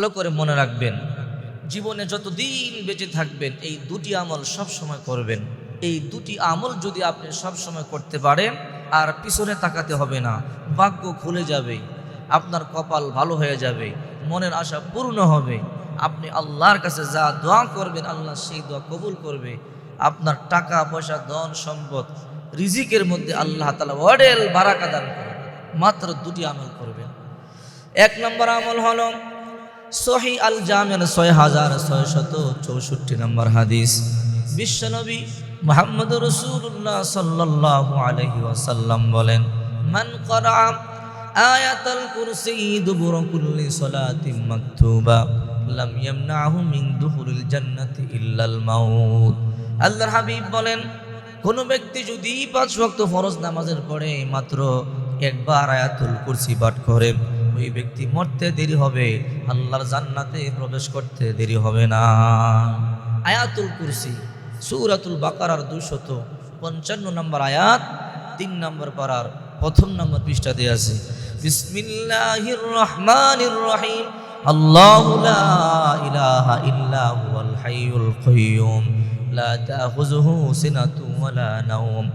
ভালো করে মনে রাখবেন, জীবনে যতদিন বেঁচে থাকবেন, এই দুটি আমল সব সময় করবেন। এই দুটি আমল যদি আপনি সব সময় করতে পারেন, আর পিছনে তাকাতে হবে না, ভাগ্য খুলে যাবে, আপনার কপাল ভালো হয়ে যাবে, মনের আশা পূর্ণ হবে, আপনি আল্লাহর কাছে যা দোয়া করবেন, আল্লাহ সেই দোয়া কবুল করবে। আপনার টাকা, পয়সা, ধন, সম্পদ, রিজিকের মধ্যে আল্লাহ তালা ওয়াডেল বারাকা দান করবে মাত্র দুটি আমল করবেন। এক নম্বর আমল হলো সহি আল জামের ছয় হাজার ছয় শত চৌষট্টি নম্বর হাদিস। বিশ্বনবী মোহাম্মদ রসুল্লাহ সাল্লাল্লাহু আলাইহি ওয়াসাল্লাম বলেন, মান করা আয়াতাল কুরসি দুবুর কুল্লি সালাতিন মাকতুবা, লাম ইয়ামনাহু মিন দুখুলিল জান্নাতি ইল্লাল মাউত। আল্লাহর হাবিব বলেন, কোন ব্যক্তি যদি পাঁচ ওয়াক্ত ফরজ নামাজের পরে মাত্র একবার আয়াতুল কুরসি পাঠ করে ওই ব্যক্তি মরতে দেরি হবে, আল্লাহর জান্নাতে প্রবেশ করতে দেরি হবে না। আয়াতুল কুরসি, সুরাতুল বাকারার দুশত পঞ্চান্ন নম্বর আয়াত, তিন নম্বর পাড়ার প্রথম নম্বর পৃষ্ঠাতে আছে। বিসমিল্লাহির রহমানির রহিম। আল্লাহু লা ইলাহা ইল্লা হুয়াল হাইয়ুল কাইয়ুম লা তাখুযুহু সিনাতুন ওয়ালা নাওম।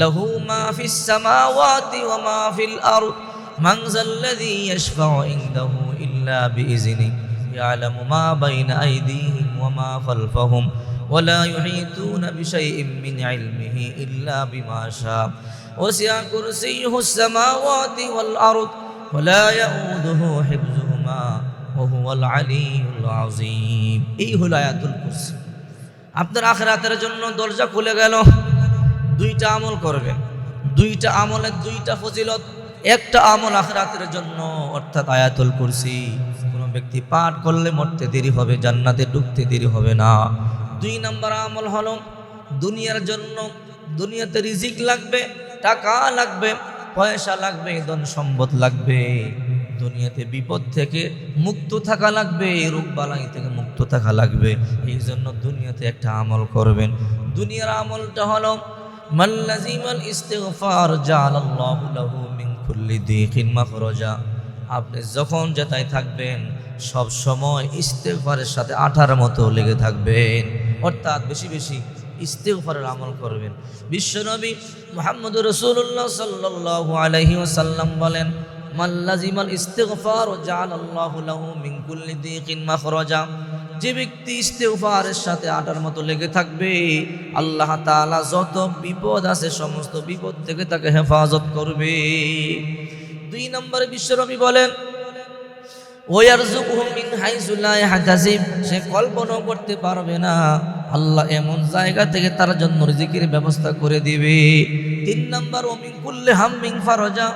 লাহু মা ফিস সামাওয়াতি ওয়া মা ফিল আরদ। من ذا الذي يشفع عنده إلا بإذنه يعلم ما بين أيديهم وما خلفهم ولا يحيطون بشيء من علمه إلا بما شاء وسع كرسيه السماوات والأرض ولا يؤوده حفظهما وهو العلي العظيم এই হলো আয়াতুল কুরসি আপনার আখরাতের জন্য দরজা খুলে গেল দুইটা আমল করবেন দুইটা আমলের দুইটা ফজিলত একটা আমল আখরাতের জন্য, অর্থাৎ আয়াতুল কুরসি, কোনো ব্যক্তি পাঠ করলে মরতে দেরি হবে, জান্নাতে ঢুকতে দেরি হবে না। দুই নম্বর আমল হলো, দুনিয়ার জন্য দুনিয়াতে রিজিক লাগবে, টাকা লাগবে, পয়সা লাগবে, ধন সম্পদ লাগবে। দুনিয়াতে বিপদ থেকে মুক্ত থাকা লাগবে রোগ বালাই থেকে মুক্ত থাকা লাগবে। এই জন্য দুনিয়াতে একটা আমল করবেন। দুনিয়ার আমলটা হলো মাল্লাজিমাল ইস্তেগফার জালাল্লাহু লাহু মিন মাখরাজা। আপনি যখন যেটাই থাকবেন, সব সময় ইস্তেগফারের সাথে আঠার মতো লেগে থাকবেন। অর্থাৎ বেশি বেশি ইস্তেগফারের আমল করবেন। বিশ্বনবী মুহাম্মদ রাসূলুল্লাহ সাল্লাল্লাহু আলাইহি সাল্লাম বলেন মাল্লাজিমাল ইস্তেগফার ও জালাল্লাহু লাহু মিন কুল্লি দিকিন মাখরাজা। যে ব্যক্তি ইস্তেগফারের সাথে আটার মতো লেগে থাকবে, আল্লাহ তাআলা যত বিপদ আছে, সমস্ত বিপদ থেকে তাকে হেফাজত করবে। দুই নম্বরে বিশ্বনবী বলেন সে কল্পনাও করতে পারবে না। আল্লাহ এমন জায়গা থেকে তার জন্য রিজিকের ব্যবস্থা করে দিবে। তিন নম্বর ও মিন কুল্লি হাম্মিন ফারজা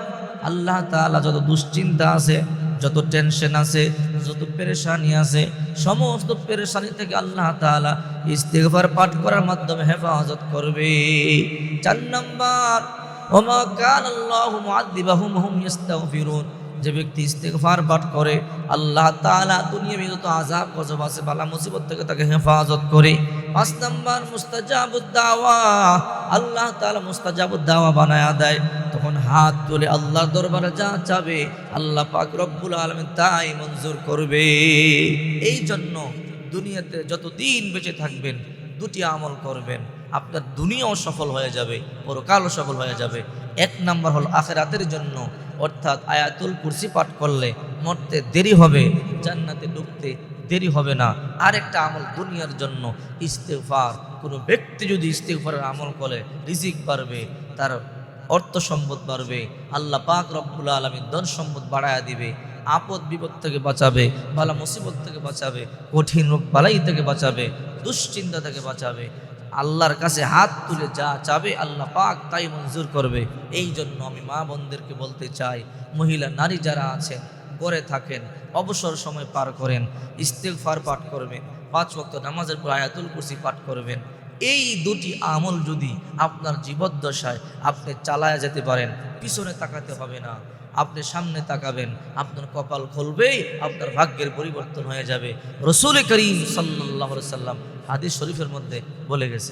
আল্লাহ তাআলা যত দুশ্চিন্তা আছে, যত টেনশন আছে যত পেরেশানি আছে, সমস্ত পেরেশানি থেকে আল্লাহ তালা ইস্তেগফার পাঠ করার মাধ্যমে হেফাজত করবে। চার নম্বর আল্লাহু হুম যে ব্যক্তি ইস্তেকফার পাঠ করে, আল্লাহ তালা দুনিয়া যত আজাব গজব আছে, বালা মুসিবত থেকে তাকে হেফাজত করে। পাঁচ নাম্বার মুস্তাজাবুদ দাওয়া আল্লাহ তাআলা মুস্তাজাবুদ দাওয়া বানায়া দেয়। তখন হাত তুলে আল্লাহর দরবারে যা চাবে, আল্লাহ পাক রব্বুল আলামিন তাই মঞ্জুর করবে। এই জন্য দুনিয়াতে যতদিন বেঁচে থাকবেন, দুটি আমল করবেন। আপনার দুনিয়াও সফল হয়ে যাবে, পরকালও সফল হয়ে যাবে। এক নাম্বার হল আখেরাতের জন্য, অর্থাৎ আয়াতুল কুরসি পাঠ করলে মরতে দেরি হবে, জান্নাতে ঢুকতে দেরি হবে না। আরেকটা আমল দুনিয়ার জন্য। ইস্তেফার কোনো ব্যক্তি যদি ইস্তেফারের আমল করে, রিজিক বাড়বে, তার অর্থ সম্পদ বাড়বে, আল্লাহ পাক রব্বুল আলমী ধন সম্পদ বাড়ায়া দিবে, আপদ বিপদ থেকে বাঁচাবে বালা মুসিবত থেকে বাঁচাবে, কঠিন রোগ বালাই থেকে বাঁচাবে, দুশ্চিন্তা থেকে বাঁচাবে, আল্লাহর কাছে হাত তুলে যা চাবে, আল্লাহ পাক তাই মঞ্জুর করবে। এই জন্য আমি মা বোনদেরকে বলতে চাই, মহিলা নারী যারা আছেন করে থাকেন, অবসর সময় পার করেন, ইস্তেগফার পাঠ করবেন, পাঁচ ওয়াক্ত নামাজের পর আয়াতুল কুরসি পাঠ করবেন। এই দুটি আমল যদি আপনার জীবদ্দশায় আপনি চালায়া যেতে পারেন, পিছনে তাকাতে হবে না। আপনি সামনে তাকাবেন, আপনার কপাল খুলবেই আপনার ভাগ্যের পরিবর্তন হয়ে যাবে। রসুল করিম সাল্লাহ সাল্লাম হাদিস শরীফের মধ্যে বলে গেছে।